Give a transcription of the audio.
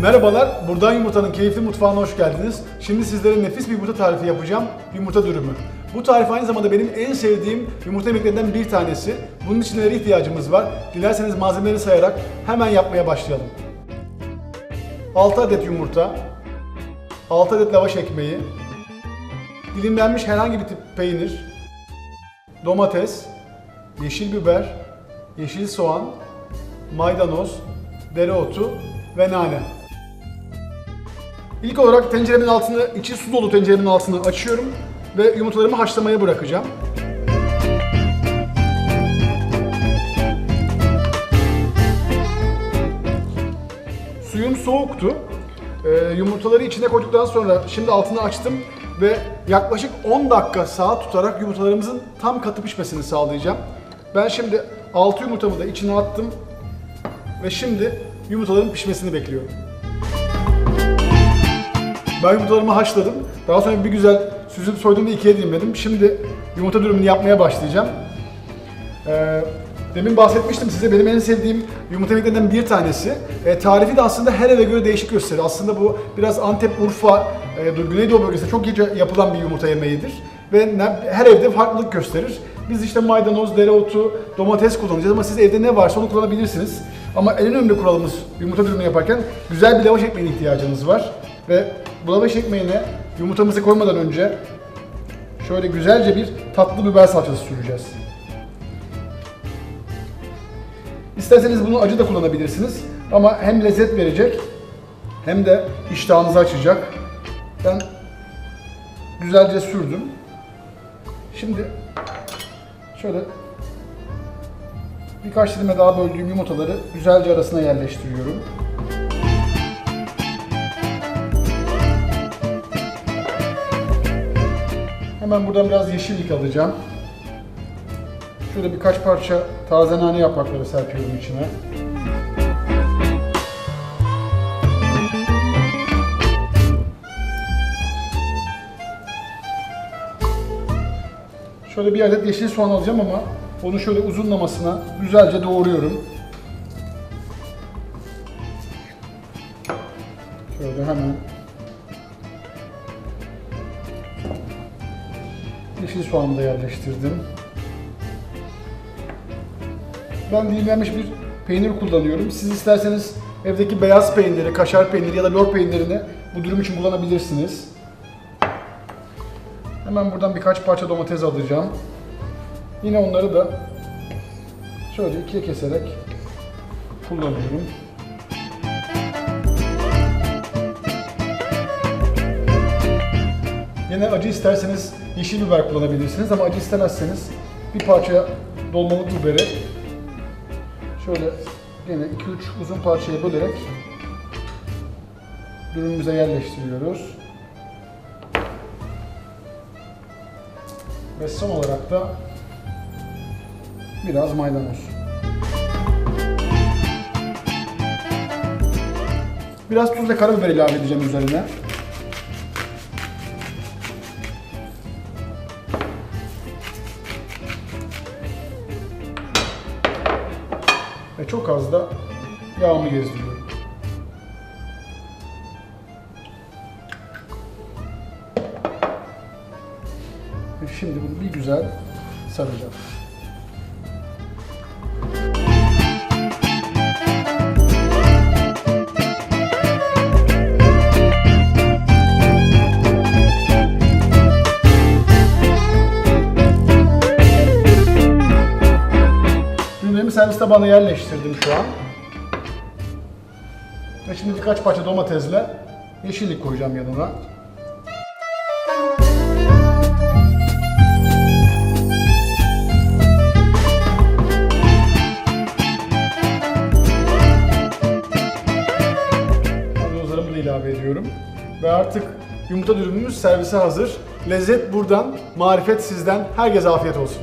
Merhabalar, Buradan Yumurta'nın keyifli mutfağına hoş geldiniz. Şimdi sizlere nefis bir yumurta tarifi yapacağım, yumurta dürümü. Bu tarif aynı zamanda benim en sevdiğim yumurta yemeklerinden bir tanesi. Bunun için nelere ihtiyacımız var? Dilerseniz malzemeleri sayarak hemen yapmaya başlayalım. 6 adet yumurta, 6 adet lavaş ekmeği, dilimlenmiş herhangi bir tip peynir, domates, yeşil biber, yeşil soğan, maydanoz, dereotu ve nane. İlk olarak tenceremin altını, içi su dolu tenceremin altını açıyorum ve yumurtalarımı haşlamaya bırakacağım. Suyum soğuktu. Ee, yumurtaları içine koyduktan sonra şimdi altını açtım ve yaklaşık 10 dakika saat tutarak yumurtalarımızın tam katı pişmesini sağlayacağım. Ben şimdi 6 yumurtamı da içine attım ve şimdi yumurtaların pişmesini bekliyorum. Ben yumurtalarımı haşladım. Daha sonra bir güzel süzüp soyduğumda ikiye dilimledim. Şimdi yumurta dürümünü yapmaya başlayacağım. Ee, demin bahsetmiştim size benim en sevdiğim yumurta yemeklerinden bir tanesi. Ee, tarifi de aslında her eve göre değişik gösterir. Aslında bu biraz Antep, Urfa, e, Güneydoğu bölgesinde çok iyice yapılan bir yumurta yemeğidir. Ve her evde farklılık gösterir. Biz işte maydanoz, dereotu, domates kullanacağız ama siz evde ne varsa onu kullanabilirsiniz. Ama en önemli kuralımız yumurta dürümü yaparken güzel bir lavaş ekmeğine ihtiyacınız var. Ve bu lavaş ekmeğine yumurtamızı koymadan önce şöyle güzelce bir tatlı biber salçası süreceğiz. İsterseniz bunu acı da kullanabilirsiniz. Ama hem lezzet verecek hem de iştahınızı açacak. Ben güzelce sürdüm. Şimdi şöyle birkaç dilime daha böldüğüm yumurtaları güzelce arasına yerleştiriyorum. Hemen buradan biraz yeşillik alacağım. Şöyle birkaç parça taze nane yaprakları serpiyorum içine. Şöyle bir adet yeşil soğan alacağım ama onu şöyle uzunlamasına güzelce doğruyorum. Şöyle hemen yeşil soğanı da yerleştirdim. Ben dilimlenmiş bir peynir kullanıyorum. Siz isterseniz evdeki beyaz peyniri, kaşar peyniri ya da lor peynirini bu dürüm için kullanabilirsiniz. Hemen buradan birkaç parça domates alacağım. Yine onları da şöyle ikiye keserek kullanıyorum. Yine acı isterseniz yeşil biber kullanabilirsiniz ama acı istemezseniz bir parça dolmalık biberi şöyle yine 2-3 uzun parçaya bölerek dürümümüze yerleştiriyoruz. Ve son olarak da biraz maydanoz. Biraz tuz ve karabiber ilave edeceğim üzerine. Ve çok az da yağımı gezdiriyorum. Şimdi bunu bir güzel saracağım. Ürünlerimi servis tabağına yerleştirdim şu an. Ve şimdi birkaç parça domatesle yeşillik koyacağım yanına. Maydanozlarımı da ilave ediyorum. Ve artık yumurta dürümümüz servise hazır. Lezzet buradan, marifet sizden. Herkese afiyet olsun.